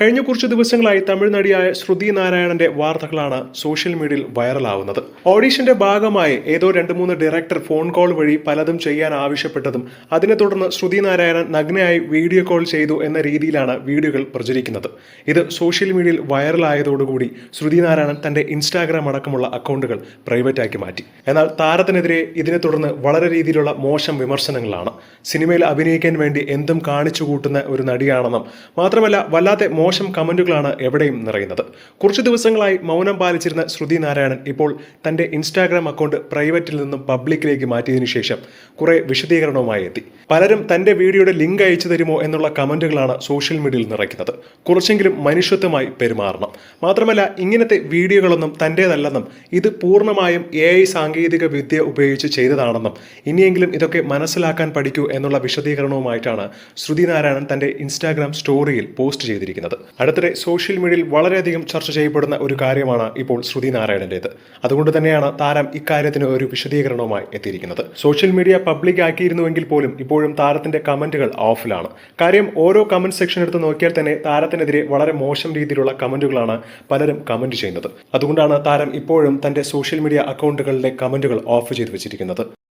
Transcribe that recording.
കഴിഞ്ഞ കുറച്ച് ദിവസങ്ങളായി തമിഴ് നടിയായ ശ്രുതി നാരായണന്റെ വാർത്തകളാണ് സോഷ്യൽ മീഡിയയിൽ വൈറലാവുന്നത്. ഓഡീഷന്റെ ഭാഗമായി ഏതോ രണ്ട് മൂന്ന് ഡയറക്ടർ ഫോൺ കോൾ വഴി പലതും ചെയ്യാൻ ആവശ്യപ്പെട്ടതും അതിനെ തുടർന്ന് ശ്രുതി നാരായണൻ നഗ്നയായി വീഡിയോ കോൾ ചെയ്തു എന്ന രീതിയിലാണ് വീഡിയോകൾ പ്രചരിക്കുന്നത്. ഇത് സോഷ്യൽ മീഡിയയിൽ വൈറലായതോടുകൂടി ശ്രുതി നാരായണൻ തന്റെ ഇൻസ്റ്റാഗ്രാം അടക്കമുള്ള അക്കൗണ്ടുകൾ പ്രൈവറ്റ് ആക്കി മാറ്റി. എന്നാൽ താരത്തിനെതിരെ ഇതിനെ തുടർന്ന് വളരെ രീതിയിലുള്ള മോശം വിമർശനങ്ങളാണ്. സിനിമയിൽ അഭിനയിക്കാൻ വേണ്ടി എന്തും കാണിച്ചു കൂട്ടുന്ന ഒരു നടിയാണെന്നും മാത്രമല്ല വല്ലാത്ത മോശം കമന്റുകളാണ് എവിടെയും നിറയുന്നത്. കുറച്ച് ദിവസങ്ങളായി മൗനം പാലിച്ചിരുന്ന ശ്രുതി നാരായണൻ ഇപ്പോൾ തന്റെ ഇൻസ്റ്റാഗ്രാം അക്കൗണ്ട് പ്രൈവറ്റിൽ നിന്നും പബ്ലിക്കിലേക്ക് മാറ്റിയതിനു ശേഷം കുറേ വിശദീകരണവുമായി എത്തി. പലരും തന്റെ വീഡിയോയുടെ ലിങ്ക് അയച്ചു തരുമോ എന്നുള്ള കമന്റുകളാണ് സോഷ്യൽ മീഡിയയിൽ നിറയ്ക്കുന്നത്. കുറച്ചെങ്കിലും മനുഷ്യത്വമായി പെരുമാറണം. മാത്രമല്ല ഇങ്ങനത്തെ വീഡിയോകളൊന്നും തന്റേതല്ലെന്നും ഇത് പൂർണമായും എ ഐ സാങ്കേതിക വിദ്യ ഉപയോഗിച്ച് ചെയ്തതാണെന്നും ഇനിയെങ്കിലും ഇതൊക്കെ മനസ്സിലാക്കാൻ പഠിക്കൂ എന്നുള്ള വിശദീകരണവുമായിട്ടാണ് ശ്രുതി നാരായണൻ തന്റെ ഇൻസ്റ്റാഗ്രാം സ്റ്റോറിയിൽ പോസ്റ്റ് ചെയ്തിരിക്കുന്നത്. അടുത്തിടെ സോഷ്യൽ മീഡിയയിൽ വളരെയധികം ചർച്ച ചെയ്യപ്പെടുന്ന ഒരു കാര്യമാണ് ഇപ്പോൾ ശ്രുതി നാരായണന്റേത് അതുകൊണ്ട് തന്നെയാണ് താരം ഇക്കാര്യത്തിന് ഒരു വിശദീകരണവുമായി എത്തിയിരിക്കുന്നത്. സോഷ്യൽ മീഡിയ പബ്ലിക് ആക്കിയിരുന്നുവെങ്കിൽ പോലും ഇപ്പോഴും താരത്തിന്റെ കമന്റുകൾ ഓഫിലാണ്. കാര്യം ഓരോ കമന്റ് സെക്ഷൻ എടുത്ത് നോക്കിയാൽ തന്നെ താരത്തിനെതിരെ വളരെ മോശം രീതിയിലുള്ള കമന്റുകളാണ് പലരും കമന്റ് ചെയ്യുന്നത്. അതുകൊണ്ടാണ് താരം ഇപ്പോഴും തന്റെ സോഷ്യൽ മീഡിയ അക്കൗണ്ടുകളിലെ കമന്റുകൾ ഓഫ് ചെയ്തു വെച്ചിരിക്കുന്നത്.